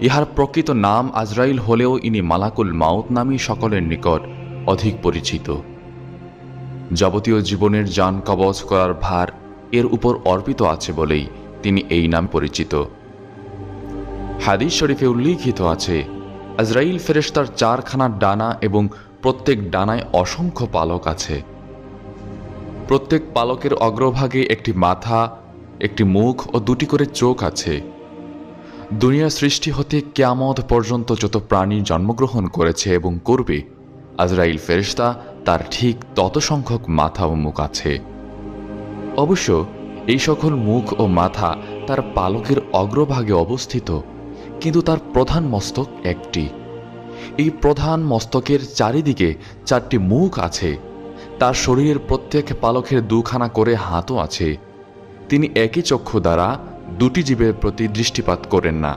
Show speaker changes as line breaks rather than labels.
ইহার প্রকৃত নাম আজরাইল হলেও ইনি মালাকুল মাউত নামই সকলের নিকট অধিক পরিচিত। যাবতীয় জীবনের যান কবচ করার ভার এর উপর অর্পিত আছে বলেই তিনি এই নাম পরিচিত। হাদিস শরীফে উল্লিখিত আছে, আজরাইল ফেরেস্তার চারখানা ডানা এবং প্রত্যেক ডানায় অসংখ্য পালক আছে। প্রত্যেক পালকের অগ্রভাগে একটি মাথা, একটি মুখ ও দুটি করে চোখ আছে। দুনিয়া সৃষ্টি হতে কেয়ামত পর্যন্ত যত প্রাণী জন্মগ্রহণ করেছে এবং করবে, আজরাইল ফেরেশতা তার ঠিক তত সংখ্যক মাথা ও মুখ আছে। অবশ্য এই সকল মুখ ও মাথা তার পালকের অগ্রভাগে অবস্থিত, কিন্তু তার প্রধান মস্তক একটি। এই প্রধান মস্তকের চারিদিকে চারটি মুখ আছে। তার শরীরের প্রত্যেক পালকের দুখানা করে হাতও আছে। তিনি একই চক্ষু দ্বারা দুটি জীবের প্রতি দৃষ্টিপাত করেন না।